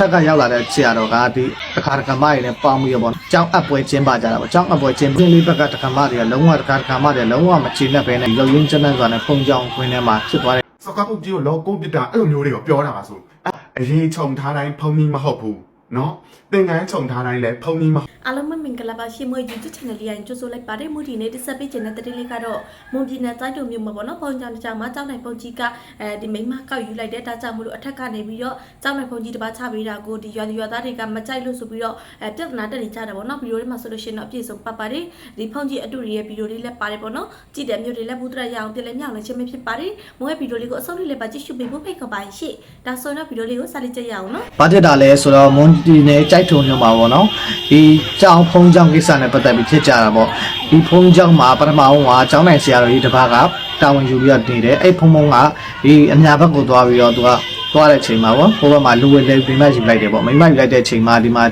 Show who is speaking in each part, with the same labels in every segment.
Speaker 1: ထက်ကရောက်လာတဲ့ဆရာတော်ကဒီတခါတခါမတွေနဲ့ပေါင်းပြီးတော့ပေါ့ကျောင်းအပ်ပွဲကျင်းပကြတာပေါ့ကျောင်းအပ်ပွဲကျင်းပင်းလေးဘက်ကတခါမတွေကလုံးဝတခါတခါမတွေလုံးဝမချေနဲ့ပဲနဲ့ရုပ်ရင်းကျန်းတဲ့ဆိုတာနဲ့ပုံကြောင်ခွင်းထဲမှာဖြစ်သွားတဲ့
Speaker 2: စကားပုတ်ကြီးကိုလောကုတ်ပြတာအဲ့လိုမျိုးတွေကိုပြောတာပါဆိုအဲ့အရေးခြုံထားတိုင်းဖုံကြီးမဟုတ်ဘူး နော်သင်္ကန်းခြုံထားတိုင်းလည်းဖုံကြီးမဟုတ်
Speaker 3: အားလုံးပဲမင်္ဂလာပါရှင်မွေ YouTube channel လေးရင်ကြိုဆိုလိုက်ပါတယ်မူဒီနေ့တစ်ဆက်ပေးခြင်းတဲ့တတိလေးကတော့မွန်ပြည်နယ်တိုင်းတုံမြို့မှာပေါ့နော်ပုံကြောင်တစ်ကြောင်မှာကြောင်းနိုင်ပုံကြီးကအဲဒီမိမကောက်ယူလိုက်တဲ့ဒါကြောင့်မလို့အထက်ကနေပြီးတော့ကြောင်းနိုင်ပုံကြီးတစ်ပါးချပေးတာကိုဒီရွာရွာသားတွေကမကြိုက်လို့ဆိုပြီးတော့အဲပြဿနာတက်နေကြတာပေါ့နော်ဗီဒီယိုလေးမှာဆိုလို့ရှိရင်တော့အပြည့်စုံပတ်ပါတယ်ဒီဖုန်ကြီးအတူရဲ့ဗီဒီယိုလေးလည်းပါတယ်ပေါ့နော်ကြည့်တဲ့မျိုးတွေလည်းဘူးတရရအောင်ပြလည်းမြောက်လည်းချင်းမဖြစ်ပါတယ်မွေဗီဒီယိုလေးကိုအဆုံးလေးလည်းပါကြည့်ရှုပေးဖို့ဖိတ်ခေါ်ပါရှင့်ဒါဆိုရင်တော့ဗီဒီယိုလေးကိုစလိုက်ကြရအောင်နော်
Speaker 1: ဘာဖြစ်တာလဲဆိုတော့မွန်တီနယ်ကြိုက်ထုံညမှာပေါ့နော်ဒီကျောင်းဖုံးကျောင်းကိစ္စနဲ့ပတ်သက်ပြီးဖြစ်ကြတာပေါ့ဒီဖုံးကျောင်းမှာပထမအောင်ကကျောင်းနိုင်ဆရာတော်ကြီးတစ်ပါးကတာဝန်ယူပြီးတော့နေတယ်အဲ့ဖုံးဖုံးကဒီအညာဘက်ကိုသွားပြီးတော့သူကသွားတဲ့ချိန်မှာပေါ့ဟိုဘက်မှာလူဝဲလေပြိမတ်ယူလိုက်တယ်ပေါ့မိမယူလိုက်တဲ့ချိန်မှာဒီမှာ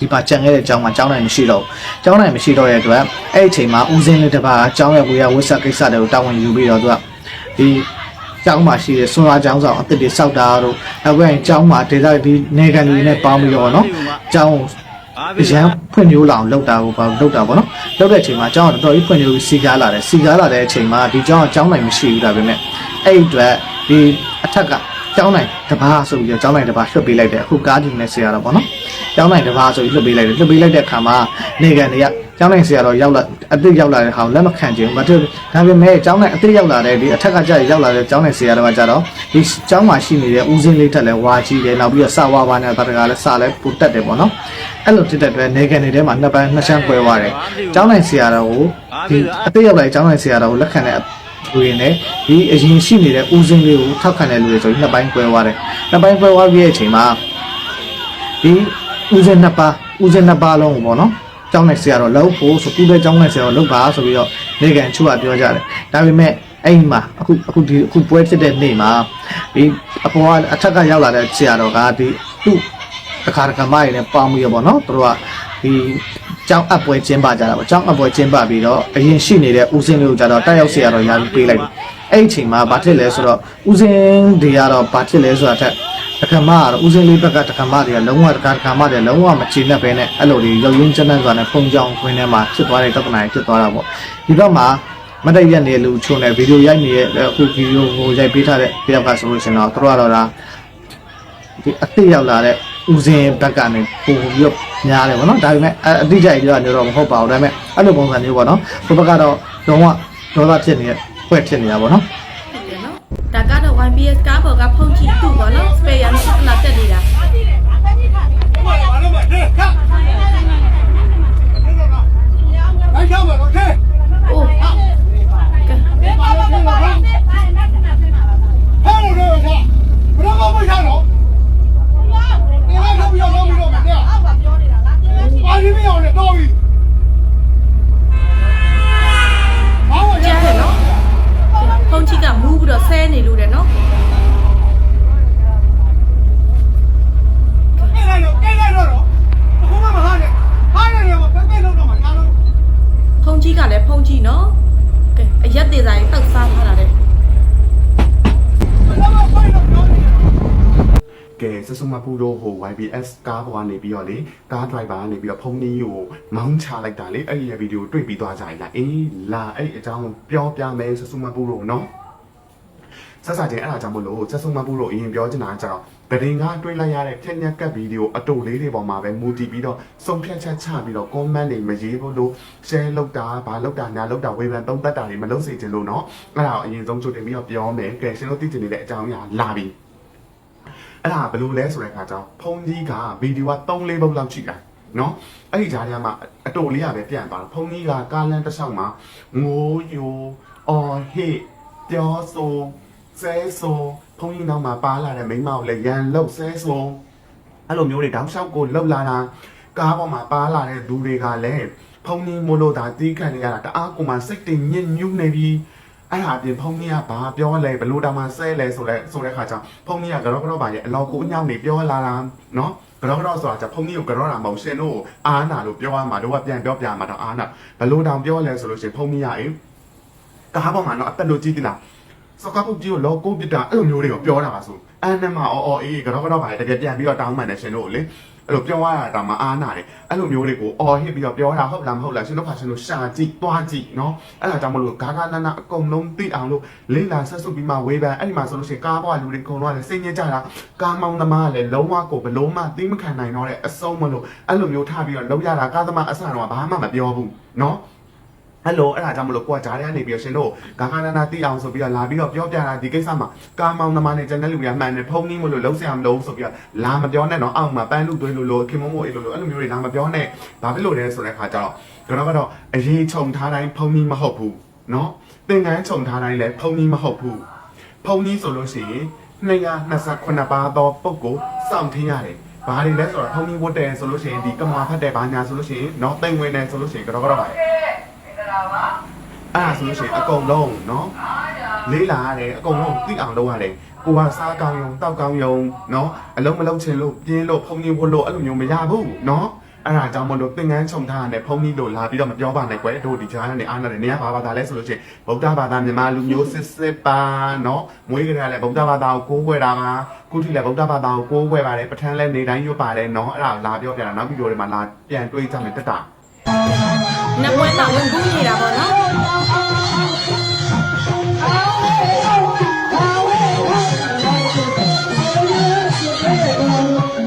Speaker 1: ဒီပါကြံခဲ့တဲ့ကျောင်းမှာကျောင်းနိုင်မရှိတော့ဘူးကျောင်းနိုင်မရှိတော့တဲ့အတွက်အဲ့ဒီချိန်မှာဦးစင်းလေးတစ်ပါးကကျောင်းရဲ့ဝေယဝိဆက်ကိစ္စတွေကိုတာဝန်ယူပြီးတော့သူကဒီ ကျောင်းမှာရှိတဲ့ဆွမ်းအားကျောင်းဆောင်အစ်စ်တွေစောက်တာတို့နောက်ပြီးရင်ကျောင်းမှာဒေသဒီနေကန်တွေနဲ့ပေါင်းပြီးတော့နော်ကျောင်းကိုရန်ဖွင့်မျိုးလောင်လောက်တာကိုပါလောက်တာပေါ့နော်လောက်တဲ့အချိန်မှာကျောင်းကတော်တော်ကြီးဖွင့်မျိုးစီကားလာတယ်စီကားလာတဲ့အချိန်မှာဒီကျောင်းကကျောင်းနိုင်မရှိဘူးဒါပေမဲ့အဲ့ဒီအတွက်ဒီအထက်က ကျောင်းနိုင်တစ်ပါးဆိုပြီးတော့ကျောင်းနိုင်တစ်ပါးလွှတ်ပေးလိုက်တယ်အခုကားဒီနဲ့ဆရာတော့ပေါ့နော်ကျောင်းနိုင်တစ်ပါးဆိုပြီးလွှတ်ပေးလိုက်တယ်လွှတ်ပေးလိုက်တဲ့အခါမှာနေကန်တွေကကျောင်းနိုင်ဆရာတော့ရောက်လာအစ်စ်ရောက်လာတဲ့ဟာကိုလက်မခံချင်ဘူးမထဒါပေမဲ့ကျောင်းနိုင်အစ်စ်ရောက်လာတဲ့ဒီအထက်ကကြာရောက်လာတဲ့ကျောင်းနိုင်ဆရာတော်ကကြတော့ဒီကျောင်းမှာရှိနေတဲ့ဦးစင်းလေးထက်လဲဝါကြီးတယ်နောက်ပြီးတော့စဝါပါနဲ့တတကလည်းစလဲပူတက်တယ်ပေါ့နော်အဲ့လိုဖြစ်တဲ့အတွက်နေကန်တွေထဲမှာနှစ်ပိုင်းနှစ်ချမ်းကွဲသွားတယ်ကျောင်းနိုင်ဆရာတော်ကိုဒီအစ်စ်ရောက်လာတဲ့ကျောင်းနိုင်ဆရာတော်ကိုလက်ခံတဲ့ လူရင်းနဲ့ဒီအရင်ရှိနေတဲ့ဦးစင်းလေးကိုထောက်ခံတဲ့လူတွေဆိုပြီးနှစ်ပိုင်းကွဲသွားတယ်နှစ်ပိုင်းကွဲသွားပြီးတဲ့အချိန်မှာဒီဦးစင်းနှစ်ပါးဦးစင်းနှစ်ပါးလုံးကိုပေါ့နော်ကျောင်းနိုင်ဆရာတော်လောက်ဖို့ဆိုပြီးတဲ့ကျောင်းနိုင်ဆရာတော်လောက်ပါဆိုပြီးတော့နေကန်ချို့ကပြောကြတယ်ဒါပေမဲ့အဲ့ဒီမှာအခုအခုဒီအခုပွဲဖြစ်တဲ့နေ့မှာဒီအပေါ်ကအထက်ကရောက်လာတဲ့ဆရာတော်ကဒီသူ့တခါတခါမရည်နဲ့ပေါင်းပြီးတော့ပေါ့နော်သူတို့ကဒီ ကျောင်းအပ်ပွဲကျင်းပကြတာပေါ့ကျောင်းအပ်ပွဲကျင်းပပြီးတော့အရင်ရှိနေတဲ့ဦးစင်းလေးကိုကြတော့တက်ရောက်ဆရာတော်ရာပြီးပေးလိုက်တယ်အဲ့ဒီအချိန်မှာဘာဖြစ်လဲဆိုတော့ဦးစင်းတွေကတော့ဘာဖြစ်လဲဆိုတာထက်တက္ကမကတော့ဦးစင်းလေးဘက်ကတက္ကမတွေကလုံးဝတက္ကတက္ကမတွေလုံးဝမချေနဲ့ပဲနဲ့အဲ့လိုတွေရုပ်ရင်းကျန်းတဲ့ဆိုတာနဲ့ပုံကြောင်ခွင်းထဲမှာဖြစ်သွားတဲ့တက္ကနာတွေဖြစ်သွားတာပေါ့ဒီဘက်မှာမတည့်ရက်နေလူချုံနေဗီဒီယိုရိုက်နေတဲ့အခုဗီဒီယိုကိုရိုက်ပေးထားတဲ့တယောက်ကဆိုလို့ရှိရင်တော့သူတို့ကတော့ဒါဒီအစ်စ်ရောက်လာတဲ့ ဦးစင်းဘက်ကနေပို့ပြီးတော့များတယ်ပေါ့နော်ဒါပေမဲ့အတိအကျကြီးပြောတာမျိုးတော့မဟုတ်ပါဘူးဒါပေမဲ့အဲ့လိုပုံစံမျိုးပေါ့နော်ဘုဘကတော့လုံးဝဒေါသဖြစ်နေတဲ့ဖွဲ့ဖြစ်နေတာပေါ့နော်
Speaker 3: ဒါကတော့ YBS ကားပေါ်ကဖုန်ကြီးတူပေါ့နော်
Speaker 4: စ
Speaker 3: ပယ်ရံဆက်လာတက်နေတာအိုး စ
Speaker 2: ဆုမပူတို့ဟို YBS ကားပေါ်ကနေပြီးတော့လေကား driver ကနေပြီးတော့ဖုန်းကြီးကိုမောင်းချလိုက်တာလေအဲ့ဒီရဲ့ဗီဒီယိုတွေ့ပြီးသွားကြရင်လားအေးလာအဲ့အကြောင်းပြောပြမယ်စဆုမပူတို့နော်ဆက်စားချင်းအဲ့ဒါကြောင့်မလို့စဆုမပူတို့အရင်ပြောချင်တာကကျတော့ဗဒင်ကတွေးလိုက်ရတဲ့ဖြက်ညက်ကပ်ဗီဒီယိုအတူလေးတွေပေါ်မှာပဲမူတည်ပြီးတော့စုံဖြတ်ချက်ချပြီးတော့ comment တွေမရေးဘူးလို့ share လုပ်တာဘာလုပ်တာညာလုပ်တာဝေဖန်သုံးသပ်တာတွေမလုပ်စေချင်လို့နော်အဲ့ဒါကိုအရင်ဆုံးကြိုတင်ပြီးတော့ပြောမယ်ကဲရှင်တို့သိချင်နေတဲ့အကြောင်းအရာလာပြီ အဲ့ဒါဘယ်လိုလဲဆိုတဲ့အခါကျတော့ဖုန်းကြီးကဗီဒီယိုက3လေးပုတ်လောက်ရှိတာနော်အဲ့ဒီကြားထဲမှာအတူလေးရပဲပြန်သွားတာဖုန်းကြီးကကားလမ်းတစ်လျှောက်မှာငိုယိုအော်ဟေ့ပြောဆိုဆဲဆိုဖုန်းကြီးနောက်မှာပါလာတဲ့မိန်းမကိုလည်းရန်လုတ်ဆဲဆိုအဲ့လိုမျိုးတွေတောက်လျှောက်ကိုလှုပ်လာတာကားပေါ်မှာပါလာတဲ့လူတွေကလည်းဖုန်းကြီးမို့လို့ဒါတီးခံနေရတာတအားကိုမှစိတ်တင်ညစ်ညူးနေပြီး အဲ့ဟာအပြင်ဖုန်းကြီးကဘာပြောလဲဘလို့တာမှဆဲလဲဆိုလဲဆိုတဲ့ခါကျဖုန်းကြီးကကတော့ကတော့ပါရဲ့အလောက်ကိုအညောင်းနေပြောလာတာနော်ကတော့ကတော့ဆိုတာကျဖုန်းကြီးကိုကတော့တာမဟုတ်ရှင်တို့အာနာလို့ပြောရမှာတို့ကပြန်ပြောပြမှာတော့အာနာဘလို့တောင်ပြောလဲဆိုလို့ရှင်ဖုန်းကြီးကအေးကားပေါ်မှာတော့အသက်လို့ကြည့်တင်တာစကားပုတ်ကြီးကိုလောကိုပစ်တာအဲ့လိုမျိုးတွေကိုပြောတာပါဆိုအန်နမအော်အော်အေးကတော့ကတော့ပါတကယ်ပြန်ပြီးတော့တောင်းမှန်တယ်ရှင်တို့လေ အဲ့လိုပြောရတာမအားနာတယ်အဲ့လိုမျိုးတွေကိုအော်ဟစ်ပြီးတော့ပြောတာဟုတ်လားမဟုတ်လားရှင်တို့ခါရှင်တို့ရှာကြည့်တွားကြည့်နော်အဲ့ဒါကြောင့်မလို့ဂါဂါနာနာအကုန်လုံးသိအောင်လို့လေးလာဆက်စုပ်ပြီးမှဝေးပန်းအဲ့ဒီမှာဆိုလို့ရှိရင်ကားပေါ်ကလူတွေအကုန်လုံးကလည်းစိတ်ညစ်ကြတာကားမောင်းသမားကလည်းလုံးဝကိုဘလုံးမသိမခံနိုင်တော့တဲ့အဆုံးမလို့အဲ့လိုမျိုးထားပြီးတော့လောက်ရတာကားသမားအဆန်တော့ဘာမှမပြောဘူးနော် ဟယ်လိုအဲ့ဒါကြောင့်မလို့ကိုကဂျားထဲကနေပြီးတော့ရှင်တို့ဂါဂါနာနာတိအောင်ဆိုပြီးတော့လာပြီးတော့ပြောပြတာဒီကိစ္စမှာကာမောင်သမားနဲ့ကျန်တဲ့လူတွေကမှန်တယ်ဖုန်းကြီးမလို့လုံးဆရာမလို့ဆိုပြီးတော့လာမပြောနဲ့တော့အောက်မှာပန်းလူသွေးလို့လို့ခင်မမို့အေးလို့လို့အဲ့လိုမျိုးတွေလာမပြောနဲ့ဘာဖြစ်လို့လဲဆိုတဲ့အခါကျတော့ကတော့ကတော့အရေးခြုံထားတိုင်းဖုန်းကြီးမဟုတ်ဘူးနော်သင်္ကန်းခြုံထားတိုင်းလည်းဖုန်းကြီးမဟုတ်ဘူးဖုန်းကြီးဆိုလို့ရှိရင်228ပါးသောပုဂ္ဂိုလ်စောင့်ထင်းရတယ်ဘာတွေလဲဆိုတော့ဖုန်းကြီးဝတ်တယ်ဆိုလို့ရှိရင်ဒီကမာဖတ်တယ်ဘာညာဆိုလို့ရှိရင်နော်တိမ်ဝင်တယ်ဆိုလို့ရှိရင်ကတော့ကတော့ပါ အဲ့ဒါဆိုလို့ရှိရင်အကုန်လုံးနော်လေးလာရတယ်အကုန်လုံးသိအောင်လုပ်ရတယ်ကိုကစားကောင်းရုံတောက်ကောင်းရုံနော်အလုံးမလုံးချင်လို့ပြင်းလို့ဖုန်ကြီးဖို့လို့အဲ့လိုမျိုးမရဘူးနော်အဲ့ဒါကြောင့်မလို့သင်္ကန်းခြုံထားရတဲ့ဖုန်းကြီးတို့လာပြီးတော့မပြောပါနဲ့ကွယ်တို့ဒီကြားနဲ့အားနာတယ်နေရဘာဘာသာလဲဆိုလို့ရှိရင်ဗုဒ္ဓဘာသာမြန်မာလူမျိုးစစ်စစ်ပါနော်မွေးကြရလဲဗုဒ္ဓဘာသာကိုကိုးကွယ်တာပါကုထီလဲဗုဒ္ဓဘာသာကိုကိုးကွယ်ပါတယ်ပဋ္ဌာန်းလဲနေတိုင်းရွတ်ပါတယ်နော်အဲ့ဒါလာပြောပြတာနောက်ပြီးတော့ဒီမှာလာပြန်တွေးကြမယ်တက်တာ
Speaker 3: နပွဲမှာဝင်ကူးနေတာပေါ့နော်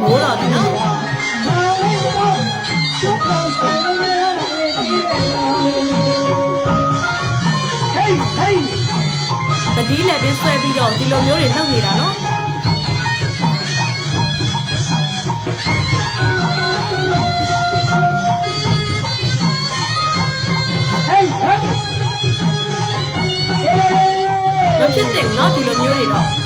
Speaker 3: ဘိုးတော်တယ်နော်တတိလည်းပြဆွဲပြီးတော့ဒီလိုမျိုးတွေလုပ်နေတာနော် เนาะဒီလိုမျိုးတွေတော့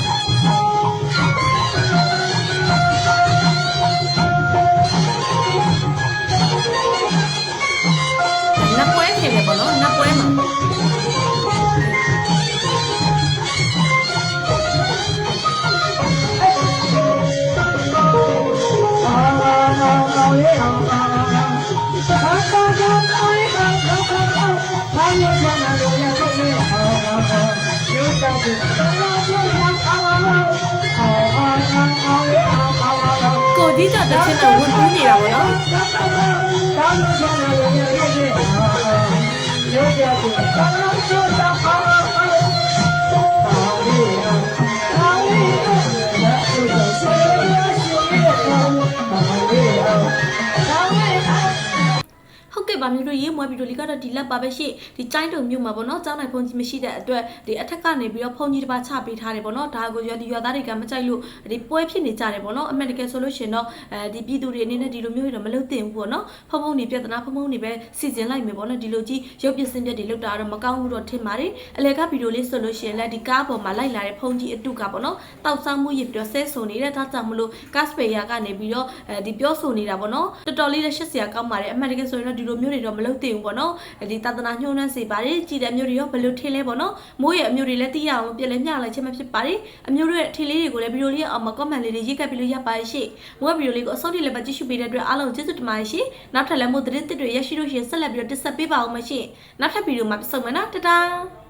Speaker 3: ကြတဲ့ချင်းတော့ဝင်ကူးနေတာပေါ့နော် ဟုတ်ကဲ့ပါမျိုးတို့ရေးမွေးဗီဒီယိုလေးကတော့ဒီလက်ပါပဲရှေ့ဒီကျိုင်းတုံမြို့မှာပေါ့နော်ကျောင်းနိုင်ဖုန်ကြီးမရှိတဲ့အတွက်ဒီအထက်ကနေပြီးတော့ဖုန်ကြီးတစ်ပါးချပေးထားတယ်ပေါ့နော်ဒါကိုရွာဒီရွာသားတွေကမကြိုက်လို့ဒီပွဲဖြစ်နေကြတယ်ပေါ့နော်အမေရိကန်ဆိုလို့ရှင်တော့အဲဒီပြည်သူတွေအနေနဲ့ဒီလိုမျိုးတွေတော့မလုပ်သင့်ဘူးပေါ့နော်ဖုံဖုံနေပြဿနာဖုံဖုံနေပဲစီစဉ်လိုက်မယ်ပေါ့နော်ဒီလိုကြီးရုပ်ပြစင်ပြက်တွေလောက်တာတော့မကောင်းဘူးတော့ထင်ပါတယ်အလဲကဗီဒီယိုလေးဆိုလို့ရှင်လည်းဒီကားပေါ်မှာလိုက်လာတဲ့ဖုန်ကြီးအတုကပေါ့နော်တောက်ဆောင်မှုရပြီးတော့ဆဲဆိုနေတဲ့ဒါကြောင့်မလို့ကတ်စပေယာကနေပြီးတော့အဲဒီပြောဆိုနေတာပေါ့နော်တော်တော်လေးလည်းရှက်စရာကောင်းပါတယ်အမေရိကန်ဆိုရင်တော့ဒီလိုမျိုးတွေတော့မလုပ်သင့်ဘူးပေါ့နော်ဒီသာသနာညှိုးနှံစေပါတယ်ကြည်တဲ့မျိုးတွေရောဘယ်လိုထင်လဲပေါ့နော်မိုးရဲ့အမျိုးတွေလည်းသိရအောင်ပြက်လဲမျှလိုက်ခြင်းမဖြစ်ပါတယ်အမျိုးတွေရဲ့ထင်လေးတွေကိုလည်းဗီဒီယိုလေးအောင်မှာ comment လေးတွေရေးကပ်ပြီးလို့ရပါရှိမိုးရဲ့ဗီဒီယိုလေးကိုအစောတိလည်းပဲကြည့်ရှုပေးတဲ့အတွက်အားလုံးကျေးဇူးတင်ပါတယ်ရှင်နောက်ထပ်လည်းမိုးသတင်းသစ်တွေရရှိလို့ရှိရင်ဆက်လက်ပြီးတော့တက်ဆက်ပေးပါအောင်မရှိနောက်ထပ်ဗီဒီယိုမှာပြန်ဆုံမယ်နော်တတား